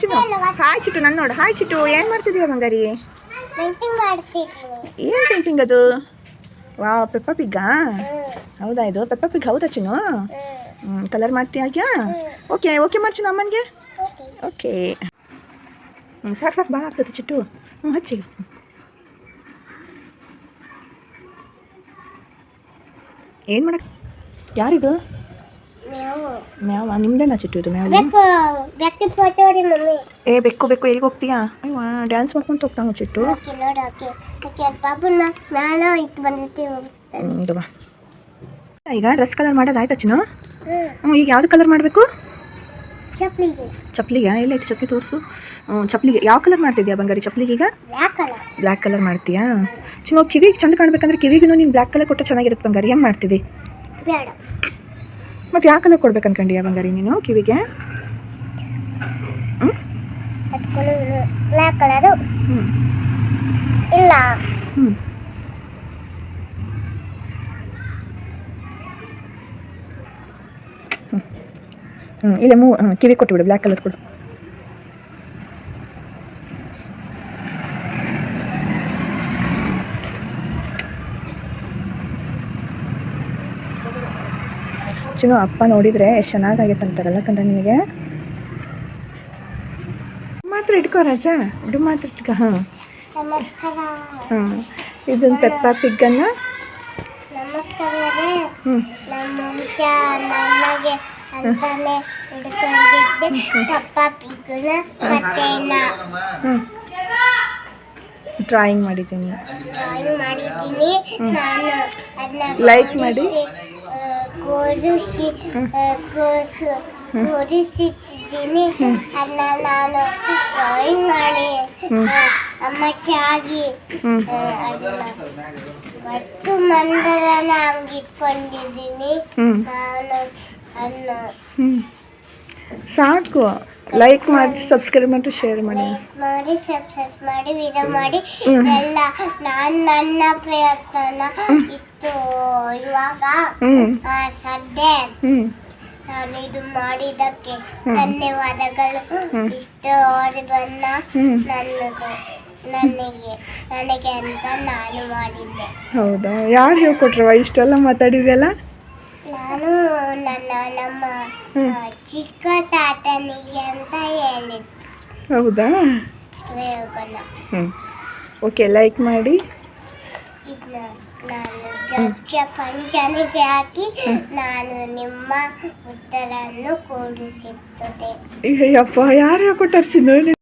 ಚಿನ್ನು hi ಚಿಟ್ಟು ನನ್ನ ನೋಡು. Hi ಚಿಟ್ಟು ಏನು ಮಾಡ್ತಿದ್ಯಾ ಬಂಗಾರಿ? ಏನು ಪೇಂಟಿಂಗ್ ಅದು? ವಾ ಪೆಪ್ಪ ಪಿಗ್ಗಾ ಹೌದಾ ಇದು? ಪೆಪ್ಪ ಪಿಗ್ ಹೌದಾ ಚಿನ್ನು? ಕಲರ್ ಮಾಡ್ತೀಯಾ ಆಗ್ಯಾ ಓಕೆ ಓಕೆ ಮಾಡ್ಚಿನ ಅಮ್ಮನಿಗೆ? ಓಕೆ ಸಾಕು ಸಾಕು ಭಾಳ ಆಗ್ತದೆ ಚಿಟ್ಟು. ಹ್ಞೂ ಹಚ್ಚಿ. ಏನು ಮಾಡಕ್ಕೆ ಯಾರಿದು? ಮ್ಯಾವ ನಿಮ್ದೇನಾ ಚಿಟ್ಟು ಇದು ಮ್ಯಾವ ಏ ಬೆಕ್ಕು ಬೆಕ್ಕು ಎಲ್ಲಿಗೆ ಹೋಗ್ತೀಯಾ? ಅಯ್ಯೋ ಡ್ಯಾನ್ಸ್ ಮಾಡ್ಕೊಂತ ಹೋಗ್ತಾವ ಚಿಟ್ಟು? ಈಗ ಡ್ರೆಸ್ ಕಲರ್ ಮಾಡೋದು ಆಯ್ತಾ ಚಿನ್ನು? ಹ್ಞೂ ಈಗ ಯಾವ್ದು ಕಲರ್ ಮಾಡಬೇಕು? ಚಪ್ಪಲಿಗೆ. ಚಪ್ಪಲಿಗೆ ಎಲ್ಲೈತೆ ಚಪ್ಪಲಿ ತೋರಿಸು. ಹ್ಞೂ ಚಪ್ಪಲಿಗೆ ಯಾವ ಕಲರ್ ಮಾಡ್ತಿದ್ಯಾ ಬಂಗಾರಿ ಚಪ್ಪಲಿಗೆ ಈಗ? ಬ್ಲ್ಯಾಕ್ ಕಲರ್ ಮಾಡ್ತೀಯಾ? ಚಿನ್ನ ಕಿವಿಗೆ ಚಂದ ಕಾಣ್ಬೇಕಂದ್ರೆ ಕಿವಿಗೂ ನೀನು ಬ್ಲ್ಯಾಕ್ ಕಲರ್ ಕೊಟ್ಟರೆ ಚೆನ್ನಾಗಿರುತ್ತೆ ಬಂಗಾರಿ. ಹೆಂಗೆ ಮಾಡ್ತಿದ್ದಿ ಮತ್ತು ಯಾವ ಕಲರ್ ಕೊಡ್ಬೇಕು ಅನ್ಕೊಂಡಿಯಾ ಬಂಗಾರಿ ನೀನು ಕಿವಿಗೆ? ಅದಕ್ಕೂ ಬ್ಲ್ಯಾಕ್ ಕಲರು ಹ್ಞೂ ಇಲ್ಲ. ಹ್ಞೂ ಹ್ಞೂ ಇಲ್ಲೇ ಮೂ ಹ್ಞೂ ಕಿವಿ ಕೊಟ್ಟುಬಿಡು ಬ್ಲ್ಯಾಕ್ ಕಲರ್ ಕೊಡು. ಚಿನ್ನು ಅಪ್ಪ ನೋಡಿದರೆ ಎಷ್ಟು ಚೆನ್ನಾಗಾಗೈತೆ ಅಂತಾರಲ್ಲ ಕಂದ ನಿನಗೆ? ಮಾತ್ರ ಇಟ್ಕೋ ರಾಜ ಇದು ಮಾತ್ರ ಇಟ್ಕ ಹಾಂ. ಹಾಂ. ಇದನ್ನು ಪೆಪ್ಪ ಪಿಗ್ಗನ್ನ? ಡ್ರಾಯಿಂಗ್ ಮಾಡಿದ್ದೀನಿ. ಲೈಕ್ ಮಾಡಿ. ಕೂರಿಸಿ ಕೂಸು ಕೂರಿಸಿದ್ದೀನಿ ಅದನ್ನ ನಾನು ಡ್ರಾಯಿಂಗ್ ಮಾಡಿ ಆ, ಅಮ್ಮ ಚಾಗಿ ಹ್ಞೂ ಆ, ಅದನ್ನ ಒಟ್ಟು ಮಂಡಲನ ಹಂಗಿಟ್ಕೊಂಡಿದ್ದೀನಿ ಹ್ಞೂ ನಾನು ಅದನ್ನ ಹ್ಞೂ ಸಾಕು ಲೈಕ್ ಮಾಡಿ ಸಬ್ಸ್ಕ್ರೈಬ್ ಮಾಡಿ ಶೇರ್ ಮಾಡಿ. ಮಾಡಿ ಸಬ್ಸ್ಕ್ರೈಬ್ ಮಾಡಿ ವಿಡಿಯೋ ಮಾಡಿ. ಎಲ್ಲ ನಾನು ನನ್ನ ಪ್ರಯತ್ನನ ಇತ್ತು ಇವಾಗ ಸದ್ಯ ನಾನು ಇದು ಮಾಡಿದ್ದಕ್ಕೆ ಧನ್ಯವಾದಗಳು. ಇಷ್ಟು ಅವರನ್ನ ಹ್ಮ್. ನನ್ನದು ನನಗೆ ನನಗೆ ಅಂತ ನಾನು ಮಾಡಿದ್ದೆ. ಹೌದಾ? ಯಾರು ಹೇಳ್ಕೊಟ್ರವ ಇಷ್ಟೆಲ್ಲ ಮಾತಾಡಿದೆಲ್ಲ ನಾನು ನನ್ನ ನಮ್ಮ ಚಿಕ್ಕ ತಾತನಿಗೆ ಅಂತ ಹೇಳಿದ್ರು. ಹೌದಾ? ಪ್ರಯೋಗನ. ಹ್ಞೂ ಓಕೆ ಲೈಕ್ ಮಾಡಿ. ಇದನ್ನ ನಾನು ಜಡ್ಜ ಪಂಚನಿಗೆ ಹಾಕಿ ನಾನು ನಿಮ್ಮ ಉತ್ತರವನ್ನು ಕೂಡಿಸುತ್ತದೆ ಅಯ್ಯಪ್ಪ ಯಾರು ಕೊಟ್ಟರು ಚಿನ್ನು?